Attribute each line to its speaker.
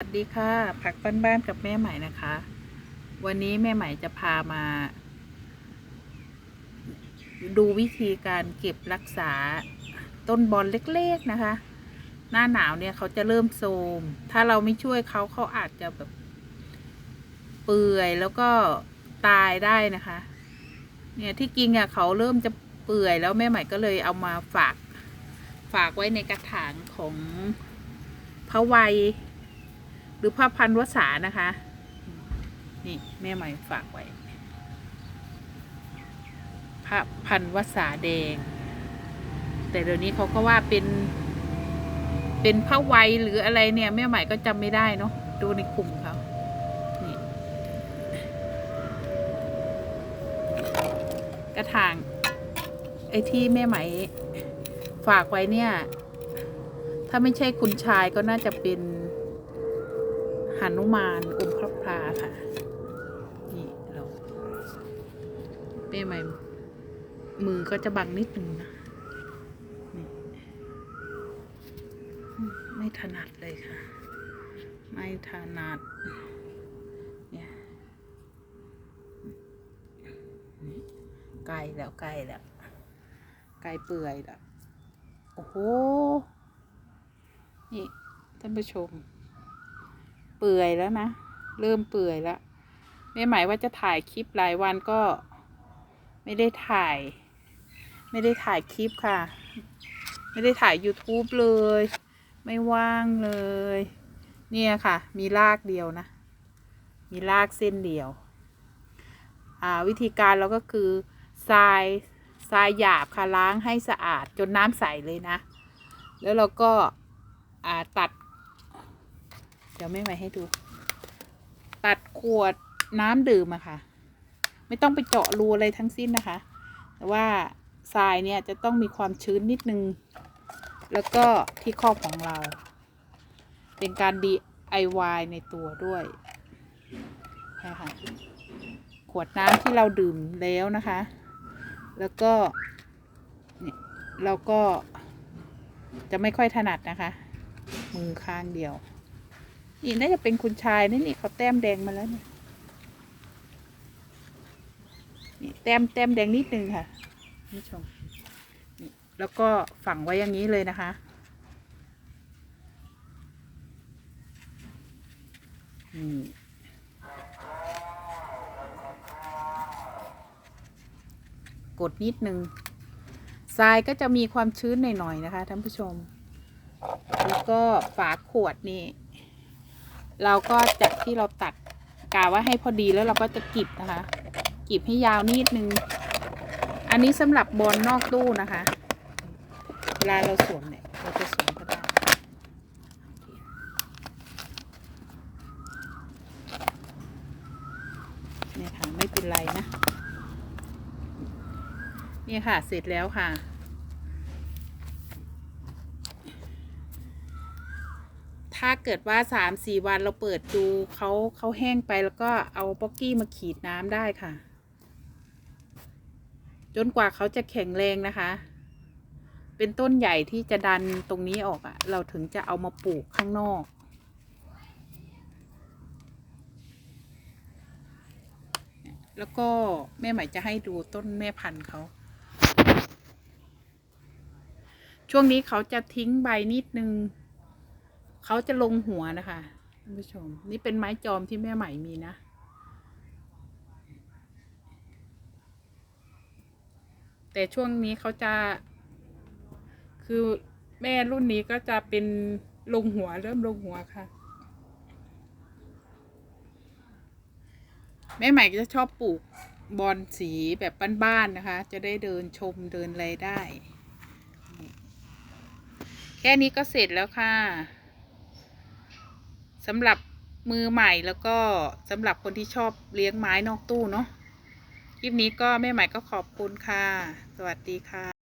Speaker 1: สวัสดีค่ะ ผักบ้านๆกับแม่ใหม่นะคะ วันนี้แม่ใหม่จะพามา ดูวิธีการเก็บรักษาต้นบอลเล็กๆนะคะ หน้าหนาวเนี่ยเขาจะเริ่มโทรมถ้าเราไม่ช่วยเขาเขาอาจจะแบบ เปื่อยแล้วก็ตายได้นะคะ เนี่ยที่จริงอะเขาเริ่มจะเปื่อยแล้วแม่ใหม่ก็เลยเอามาฝากฝากไว้ในกระถางของพระวัย หรือผ้าพันวสานะคะ นี่แม่ใหม่ฝากไว้ผ้าพันวสาแดง แต่เดี๋ยวนี้เขาก็ว่าเป็น เป็นผ้าไวหรืออะไรเนี่ยแม่ใหม่ก็จำไม่ได้เนาะดูในกลุ่มเขานี่กระถางไอ้ที่แม่ใหม่ฝากไว้เนี่ย ถ้าไม่ใช่คุณชายก็น่าจะเป็น หนุมานอมพระพราค่ะ นี่เราเป้ใหม่มือก็จะบังนิดนึงนะนี่ไม่ถนัดเลยค่ะ ไม่ถนัดเนี่ยนี่ใกลแล้วใกล้แล้วใกล้เปื่อยแล้วโอ้โห นี่ท่านผู้ชม เปื่อยแล้วนะ เริ่มเปื่อยแล้วแม่หมายว่าจะถ่ายคลิปหลายวันก็ ไม่ได้ถ่าย ไม่ได้ถ่ายคลิปค่ะ ไม่ได้ถ่าย YouTube เลย ไม่ว่างเลย เนี่ยค่ะ มีรากเดียวนะ มีรากเส้นเดียว อ่าวิธีการเราก็คือทรายทรายหยาบค่ะล้างให้สะอาดจนน้ำใสเลยนะ แล้วเราก็ตัด เดี๋ยวไม่ไหวให้ดู ตัดขวดน้ำดื่มอะค่ะ ไม่ต้องไปเจาะรูอะไรทั้งสิ้นนะคะ แต่ว่าทรายเนี่ยจะต้องมีความชื้นนิดนึง แล้วก็ที่ครอบของเรา เป็นการ DIY ในตัวด้วยนะคะขวดน้ำที่เราดื่มแล้วนะคะ แล้วก็เนี่ยเราก็จะไม่ค่อยถนัดนะคะ มือข้างเดียว นี่น่าจะเป็นคุณชายนี่นี่เขาแต้มแดงมาแล้วเนี่ยนี่แต้มแต้มแดงนิดนึงค่ะคุณผู้ชมนี่แล้วก็ฝังไว้อย่างนี้เลยนะคะนี่กดนิดนึงทรายก็จะมีความชื้นหน่อยๆนะคะท่านผู้ชม แล้วก็ฝาขวดนี่ เราก็จากที่เราตัดกาว่าให้พอดีแล้วเราก็จะกีบนะคะกีบให้ยาวนิดนึง อันนี้สำหรับบอลนอกตู้นะคะ เวลาเราสวมเนี่ยเราจะสวมก็ได้เนี่ยค่ะไม่เป็นไรนะ เนี่ยค่ะเสร็จแล้วค่ะ ถ้าเกิดว่าสามสี่วันเราเปิดดูเขาเขาแห้งไปแล้วก็เอาป๊อกกี้มาขีดน้ำได้ค่ะ จนกว่าเขาจะแข็งแรงนะคะ เป็นต้นใหญ่ที่จะดันตรงนี้ออกอะ่ะ เราถึงจะเอามาปลูกข้างนอก แล้วก็แม่ใหม่จะให้ดูต้นแม่พันธุ์เขาช่วงนี้เขาจะทิ้งใบนิดนึง เขาจะลงหัวนะคะท่านผู้ชม นี่เป็นไม้จอมที่แม่ใหม่มีนะ แต่ช่วงนี้เขาจะ คือแม่รุ่นนี้ก็จะเป็นลงหัวเริ่มลงหัวค่ะ แม่ใหม่ก็จะชอบปลูกบอนสีแบบบ้านๆนะคะ จะได้เดินชมเดินอะไรได้ แค่นี้ก็เสร็จแล้วค่ะ สำหรับมือใหม่แล้วก็สำหรับคนที่ชอบเลี้ยงไม้นอกตู้เนาะคลิปนี้ก็แม่ใหม่ก็ขอบคุณค่ะ สวัสดีค่ะ